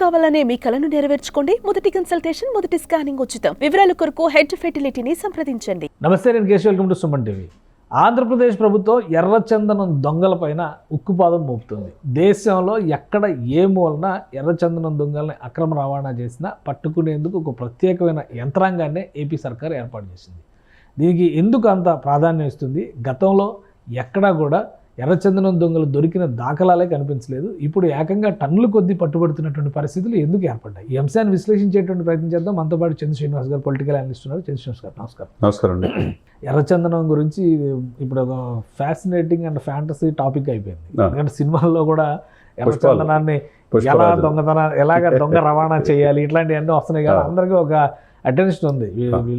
కావాలనే మీ కలను నెరవేర్చుకోండి. మొదటి కన్సల్టేషన్ మొదటి స్కానింగ్ ఉచితం. వివరాల కొరకు హెడ్ ఫెర్టిలిటీని సంప్రదించండి. నమస్తే నేను Keshav. Welcome to Suman TV. Andhra Pradesh ప్రభుత్వం ఎర్రచందనం దొంగలపైన ఉక్కుపాదం మోపుతుంది. దేశంలో ఎక్కడ ఏ మూలన ఎర్రచందనం దొంగల్ని అక్రమ రవాణా చేసినా పట్టుకునేందుకు ఒక ప్రత్యేకమైన యంత్రాంగాన్ని ఏపీ సర్కార్ ఏర్పాటు చేసింది. దీనికి ఎందుకు అంత ప్రాధాన్యం ఇస్తుంది? గతంలో ఎక్కడా కూడా ఎర్రచందనం దొంగలు దొరికిన దాఖలాలే కనిపించలేదు. ఇప్పుడు ఏకంగా టన్నుల కొద్దీ పట్టుబడుతున్నటువంటి పరిస్థితులు ఎందుకు ఏర్పడ్డాయి? ఈ అంశాన్ని విశ్లేషించేటువంటి ప్రయత్నం చేద్దాం. మనతో పాటు చంద్ర శ్రీనివాస్ గారు పొలిటికల్ అనలిస్ట్ ఉన్నారు. చంద్ర శ్రీనివాస్ గారు నమస్కారం. నమస్కారం అండి. ఎర్రచందనం గురించి ఇప్పుడు ఒక ఫ్యాసినేటింగ్ అండ్ ఫ్యాంటసీ టాపిక్ అయిపోయింది. ఎందుకంటే సినిమాల్లో కూడా ఎర్రచందనాన్ని ఎలా. దొంగతన ఎలాగ దొంగ రవాణా చేయాలి ఇట్లాంటివన్నీ వస్తున్నాయి కదా. అందరికీ ఒక అటెన్షన్ ఉంది.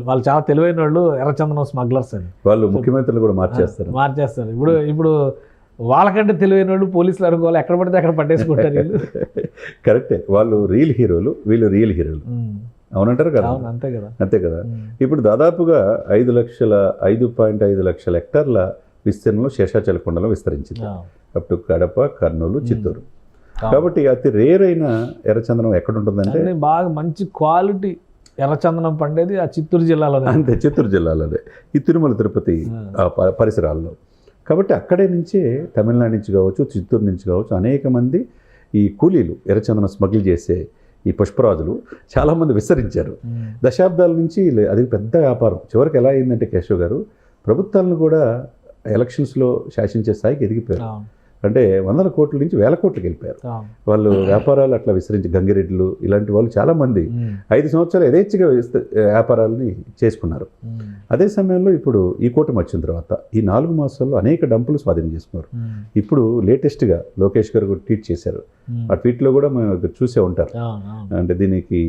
వాళ్ళు చాలా తెలివైన వాళ్ళు ఎర్రచందనం స్మగ్లర్స్ అని. వాళ్ళు ముఖ్యమంత్రులు కూడా మార్చేస్తారు. మార్చేస్తారు. ఇప్పుడు ఇప్పుడు వాళ్ళకంటే తెలివైన వాళ్ళు పోలీసులు అనుకోవాలి. ఎక్కడ పడితే అక్కడ పట్టేసుకుంటారు వీళ్ళు. కరెక్టే. వాళ్ళు రియల్ హీరోలు వీళ్ళు రియల్ హీరోలు. అవునంటారు కదా? అంతే కదా. అంతే కదా. ఇప్పుడు దాదాపుగా ఐదు లక్షల ఐదు పాయింట్ ఐదు లక్షల హెక్టార్ల విస్తీర్ణంలో శేషాచల కొండలో విస్తరించింది. ఆ. Up to Kadapa Kurnool Chittoor. కాబట్టి అతి రేర్ అయిన ఎర్రచందనం ఎక్కడ ఉంటుందంటే బాగా మంచి క్వాలిటీ ఎర్రచందనం పండేది ఆ చిత్తూరు జిల్లాలో అంతే చిత్తూరు జిల్లాలోనే. ఈ తిరుమల తిరుపతి పరిసరాల్లో. కాబట్టి అక్కడే నుంచే తమిళనాడు నుంచి కావచ్చు చిత్తూరు నుంచి కావచ్చు అనేక మంది ఈ కూలీలు ఎర్రచందనం స్మగిల్ చేసే ఈ పుష్పరాజులు చాలామంది విస్తరించారు. దశాబ్దాల నుంచి అది పెద్ద వ్యాపారం. చివరికి ఎలా అయిందంటే కేశవ్ గారు ప్రభుత్వాలను కూడా ఎలక్షన్స్లో శాసించే స్థాయికి ఎదిగిపోయారు. అంటే వందల కోట్ల నుంచి వేల కోట్లకి వెళ్ళిపోయారు. వాళ్ళు వ్యాపారాలు అట్లా విస్తరించి గంగిరెడ్లు ఇలాంటి వాళ్ళు చాలామంది ఐదు సంవత్సరాలు యథేచ్ఛగా వ్యాపారాలని చేసుకున్నారు. అదే సమయంలో ఇప్పుడు ఈ కూటమి వచ్చిన తర్వాత ఈ నాలుగు మాసాల్లో అనేక డంపులు స్వాధీనం చేసుకున్నారు. ఇప్పుడు లేటెస్ట్గా లోకేష్ గారు కూడా ట్వీట్ చేశారు. ఆ ట్వీట్లో కూడా మనం చూసే ఉంటారు. అంటే దీనికి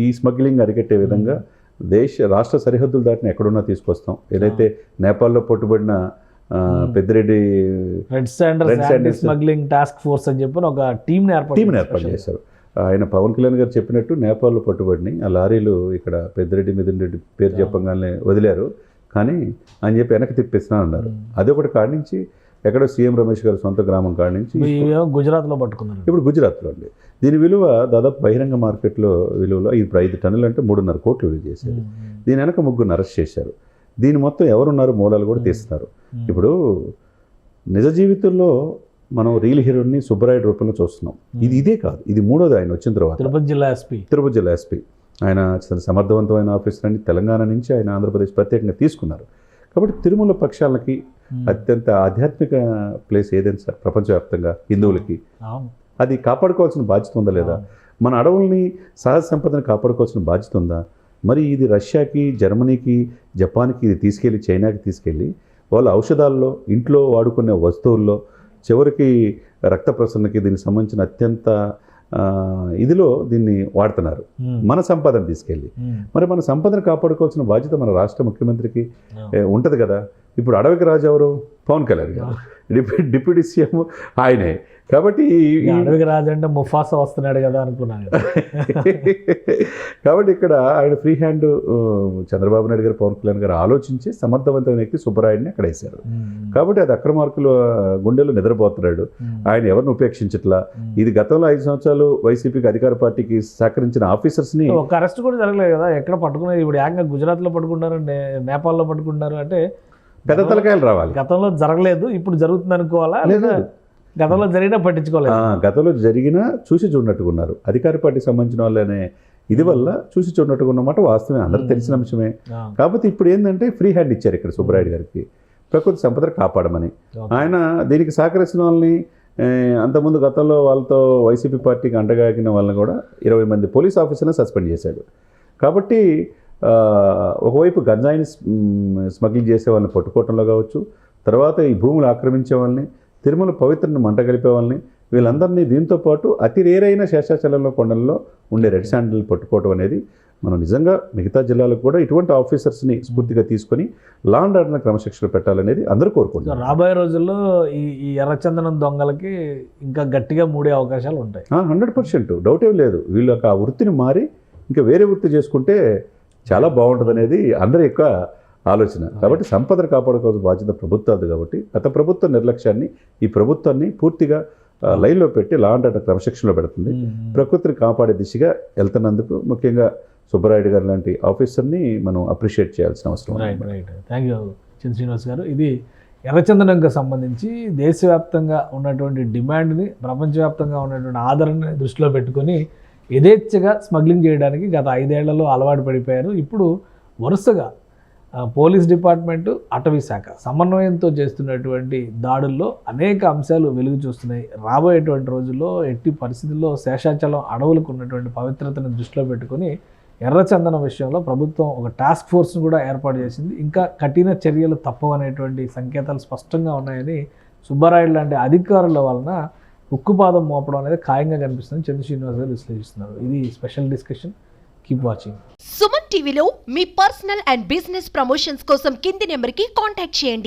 ఈ స్మగ్లింగ్ అరికట్టే విధంగా దేశ రాష్ట్ర సరిహద్దులు దాటిన ఎక్కడున్నా తీసుకొస్తాం. ఏదైతే నేపాల్లో పట్టుబడిన Peddireddy red sanders. Smuggling task force అని చెప్పి ఒక టీమ్ ఏర్పాటు టీంని చేశారు. ఏర్పాటు చేశారు. ఆయన పవన్ కళ్యాణ్ గారు చెప్పినట్టు నేపాల్లో పట్టుబడినాయి ఆ లారీలు ఇక్కడ పెద్దిరెడ్డి మిథున్ రెడ్డి పేరు చెప్పగానే వదిలారు. కానీ అని చెప్పి వెనక్కి తిప్పేస్తున్నా అన్నారు. అది ఒకటి కాడి నుంచి ఎక్కడో సీఎం రమేష్ గారి సొంత గ్రామం కాడి నుంచి ఇవేమో గుజరాత్లో పట్టుకున్నారు. ఇప్పుడు గుజరాత్లో అండి. దీని విలువ దాదాపు బహిరంగ మార్కెట్లో విలువలో ఇప్పుడు ఐదు టన్నులు అంటే మూడున్నర కోట్లు విలువ చేసేది దీని వెనక ముగ్గురు అరెస్ట్ చేశారు. దీని మొత్తం ఎవరున్నారు? మూలాలు కూడా తీస్తున్నారు ఇప్పుడు నిజ జీవితంలో మనం రీల్ హీరోని సుబ్బరాయుడు రూపంలో చూస్తున్నాం. ఇది ఇదే కాదు. ఇది మూడోది ఆయన వచ్చిన తర్వాత. తిరుపతి జిల్లా ఎస్పీ. తిరుపతి జిల్లా ఎస్పీ. ఆయన సమర్థవంతమైన ఆఫీసర్ అని తెలంగాణ నుంచి ఆయన ఆంధ్రప్రదేశ్ ప్రత్యేకంగా తీసుకున్నారు. కాబట్టి తిరుమల పక్షాలకి అత్యంత ఆధ్యాత్మిక ప్లేస్ ఏదైనా సార్ ప్రపంచవ్యాప్తంగా హిందువులకి. అది కాపాడుకోవాల్సిన బాధ్యత ఉందా లేదా? మన అడవుల్ని సహజ సంపదను కాపాడుకోవాల్సిన బాధ్యత ఉందా? మరి ఇది రష్యాకి జర్మనీకి జపాన్కి ఇది తీసుకెళ్ళి చైనాకి తీసుకెళ్ళి వాళ్ళ ఔషధాల్లో ఇంట్లో వాడుకునే వస్తువుల్లో చివరికి రక్త ప్రసరణకి దీనికి సంబంధించిన అత్యంత ఇదిలో దీన్ని వాడుతున్నారు. మన సంపదను తీసుకెళ్ళి. మరి మన సంపదను కాపాడుకోవాల్సిన బాధ్యత మన రాష్ట్ర ముఖ్యమంత్రికి ఉంటది కదా. ఇప్పుడు అడవికి రాజు ఎవరు పవన్ కళ్యాణ్ గారు. డిప్యూటీ డిప్యూటీ సీఎం ఆయనే కాబట్టి అడవికి రాజు అంటే ముఫాసా వస్తున్నాడు కదా అనుకున్నాను. కాబట్టి ఇక్కడ ఆయన ఫ్రీ హ్యాండ్ చంద్రబాబు నాయుడు గారు పవన్ కళ్యాణ్ గారు ఆలోచించి సమర్థవంతమైన వ్యక్తి సుబ్బరాయుడిని అక్కడ వేశారు. కాబట్టి అది అక్రమార్కుల గుండెలో నిద్రపోతున్నాడు. ఆయన ఎవరిని ఉపేక్షించట్లా. ఇది గతంలో ఐదు సంవత్సరాలు వైసీపీకి అధికార పార్టీకి సహకరించిన ఆఫీసర్స్ని ఒక అరెస్ట్ కూడా జరగలేదు కదా ఎక్కడ పట్టుకునేది ఇప్పుడు ఏకంగా గుజరాత్లో పట్టుకున్నారు నేపాల్లో పట్టుకున్నారు అంటే పెద్ద తలకాయలు రావాలి. గతంలో జరగలేదు ఇప్పుడు జరుగుతుంది అనుకోవాలా? లేదు. గతంలో జరిగినా పట్టించుకోలేదు? గతంలో జరిగిన చూసి చూడనట్టుగా ఉన్నారు అధికార పార్టీకి సంబంధించిన వాళ్ళనే ఇది వల్ల చూసి చూడనట్టుగా ఉన్నమాట వాస్తవమే అందరికి తెలిసిన అంశమే. కాకపోతే ఇప్పుడు ఏంటంటే ఫ్రీ హ్యాండ్ ఇచ్చారు ఇక్కడ సుబ్బరాయుడు గారికి. ప్రకృతి సంపద కాపాడమని. ఆయన దీనికి సహకరిస్తున్న వాళ్ళని అంతకుముందు గతంలో వాళ్ళతో వైసీపీ పార్టీకి అండగాగిన వాళ్ళని కూడా ఇరవై మంది పోలీస్ ఆఫీసర్లను సస్పెండ్ చేశాడు. కాబట్టి ఒకవైపు గంజాయిని స్మగ్లింగ్ చేసే వాళ్ళని పట్టుకోవటంలో కావచ్చు తర్వాత ఈ భూములు ఆక్రమించే వాళ్ళని తిరుమల పవిత్రను మంట కలిపే వాళ్ళని వీళ్ళందరినీ దీంతో పాటు అతి రేరైన శేషాచలంలో కొండల్లో ఉండే రెడ్ శాండిల్ పట్టుకోవడం అనేది మనం నిజంగా మిగతా జిల్లాలకు కూడా ఇటువంటి ఆఫీసర్స్ని స్ఫూర్తిగా తీసుకొని లా అండ్ ఆర్డర్ క్రమశిక్షణ పెట్టాలనేది అందరూ సో కోరుకుంటున్నారు రాబోయే రోజుల్లో ఈ ఈ ఎర్రచందనం దొంగలకి ఇంకా గట్టిగా మూడే అవకాశాలు ఉంటాయి. హండ్రెడ్ పర్సెంట్ డౌట్ ఏం లేదు. వీళ్ళకి ఆ వృత్తిని మారి ఇంకా వేరే వృత్తి చేసుకుంటే చాలా బాగుంటుంది అనేది అందరి యొక్క ఆలోచన. కాబట్టి సంపదను కాపాడుకోవాల్సిన బాధ్యత ప్రభుత్వాది కాబట్టి గత ప్రభుత్వ నిర్లక్ష్యాన్ని ఈ ప్రభుత్వాన్ని పూర్తిగా లైన్లో పెట్టి లా అండ్ ఆర్డర్ క్రమశిక్షణలో పెడుతుంది. ప్రకృతిని కాపాడే దిశగా వెళ్తున్నందుకు ముఖ్యంగా సుబ్బరాయుడు గారు లాంటి ఆఫీసర్ని మనం అప్రిషియేట్ చేయాల్సిన అవసరం ఉంది. Right right. Thank you Chandra Srinivas గారు. ఇది ఎర్రచందనంకి సంబంధించి దేశవ్యాప్తంగా ఉన్నటువంటి డిమాండ్ని ప్రపంచవ్యాప్తంగా ఉన్నటువంటి ఆదరణని దృష్టిలో పెట్టుకొని యథేచ్ఛగా స్మగ్లింగ్ చేయడానికి గత ఐదేళ్ళలో అలవాటు పడిపోయారు. ఇప్పుడు వరుసగా పోలీస్ డిపార్ట్మెంటు అటవీ శాఖ సమన్వయంతో చేస్తున్నటువంటి దాడుల్లో అనేక అంశాలు వెలుగు చూస్తున్నాయి. రాబోయేటువంటి రోజుల్లో ఎట్టి పరిస్థితుల్లో శేషాచలం అడవులకు ఉన్నటువంటి పవిత్రతను దృష్టిలో పెట్టుకొని ఎర్రచందనం విషయంలో ప్రభుత్వం ఒక టాస్క్ ఫోర్స్ను కూడా ఏర్పాటు చేసింది. ఇంకా కఠిన చర్యలు తప్పవనేటువంటి సంకేతాలు స్పష్టంగా ఉన్నాయని సుబ్బారాయుడు లాంటి అధికారుల వలన ఉక్కుపాదం మోపడం అనేది ఖాయంగా కనిపిస్తుంది చంద్ర శ్రీనివాస్ గారు విశ్లేషిస్తున్నారు. ఇది special discussion. Keep watching Suman టీవీలో మీ పర్సనల్ అండ్ బిజినెస్ ప్రమోషన్స్ కోసం కింది నెంబర్కి కాంటాక్ట్ చేయండి.